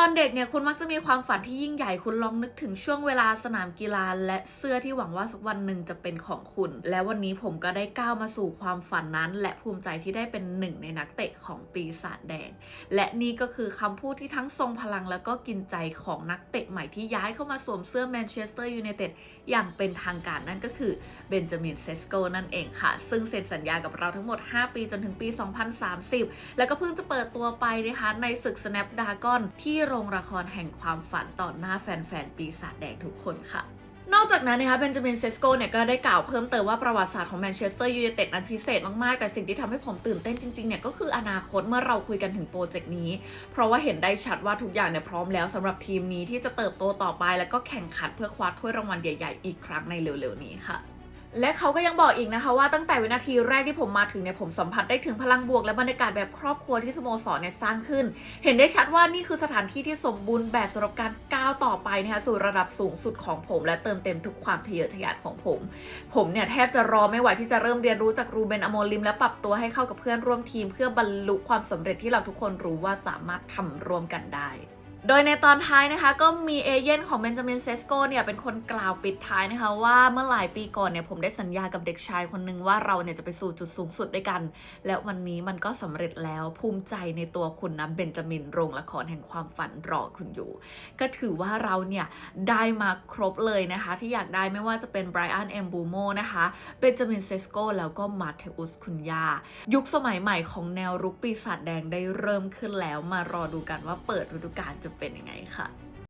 ตอนเด็กเนี่ยคุณมักจะมีความฝันที่ยิ่งใหญ่คุณลองนึกถึงช่วงเวลาสนามกีฬา และเสื้อที่หวังว่าสักวันหนึ่งจะเป็นของคุณ และวันนี้ผมก็ได้ก้าวมาสู่ความฝันนั้น และภูมิใจที่ได้เป็นหนึ่งในนักเตะของปีศาจแดง และนี่ก็คือคำพูดที่ทั้งทรงพลังแล้วก็กินใจของนักเตะใหม่ที่ย้ายเข้ามาสวมเสื้อแมนเชสเตอร์ยูไนเต็ดอย่างเป็นทางการนั่นก็คือเบนจามินเซสโกนั่นเองค่ะ ซึ่งเซ็นสัญญากับเราทั้งหมด 5 ปีจนถึงปี 2030 แล้วก็เพิ่งจะเปิดตัวไปนะคะในศึก Snapdragon ที่โรงละครแห่งความฝันต่อหน้าแฟนๆ ปีศาจแดงทุกคนค่ะนอกจากนั้นนะคะเบนจามินเซสโกเนี่ยก็ได้กล่าวเพิ่มเติมว่าประวัติศาสตร์ของแมนเชสเตอร์ยูไนเต็ดนั้นพิเศษมาก ๆ แต่สิ่งที่ทำให้ผมตื่นเต้นจริง ๆ เนี่ยก็คืออนาคตเมื่อเราคุยกันถึงโปรเจกต์นี้ เพราะว่าเห็นได้ชัดว่าทุกอย่างเนี่ยพร้อมแล้วสำหรับทีมนี้ที่จะเติบโตต่อไป แล้วก็แข่งขันเพื่อคว้าถ้วยรางวัลใหญ่ ๆ อีกครั้งในเร็ว ๆ นี้ค่ะ และเขาก็ยังบอกอีกนะคะว่าตั้งแต่วินาทีแรกที่ผมมาถึงเนี่ยผมสัมผัสได้ถึงพลังบวกและบรรยากาศแบบครอบครัวที่สโมสรเนี่ยสร้างขึ้น เห็นได้ชัดว่านี่คือสถานที่ที่สมบูรณ์แบบสำหรับการก้าวต่อไปนะคะสู่ระดับสูงสุดของผม และเติมเต็มทุกความทะเยอทะยานของผม ผมเนี่ยแทบจะรอไม่ไหวที่จะเริ่มเรียนรู้จากรูเบนอโมลิม และปรับตัวให้เข้ากับเพื่อนร่วมทีม เพื่อบรรลุความสำเร็จที่เราทุกคนรู้ว่าสามารถทำร่วมกันได้ โดยในตอนท้ายนะคะก็มีเอเย่นของเบนจามินเซสโกเนี่ยเป็นคนกล่าวปิดท้ายนะคะว่าเมื่อหลายปีก่อนเนี่ยผมได้สัญญากับเด็กชายคนหนึ่งว่าเราเนี่ยจะไปสู่จุดสูงสุดด้วยกัน และวันนี้มันก็สำเร็จแล้วภูมิใจในตัวคุณนะเบนจามินโรงละครแห่งความฝันรอคุณอยู่ ก็ถือว่าเราเนี่ยได้มาครบเลยนะคะ ที่อยากได้ไม่ว่าจะเป็นไบรอันเอมบูโมนะคะเบนจามินเซสโกแล้วก็มาเทอุสคุนยายุคสมัยใหม่ของแนวรุกปีศาจแดงได้เริ่มขึ้นแล้วมารอดูกันว่าเปิดฤดูกาลจะเป็นยังไงค่ะ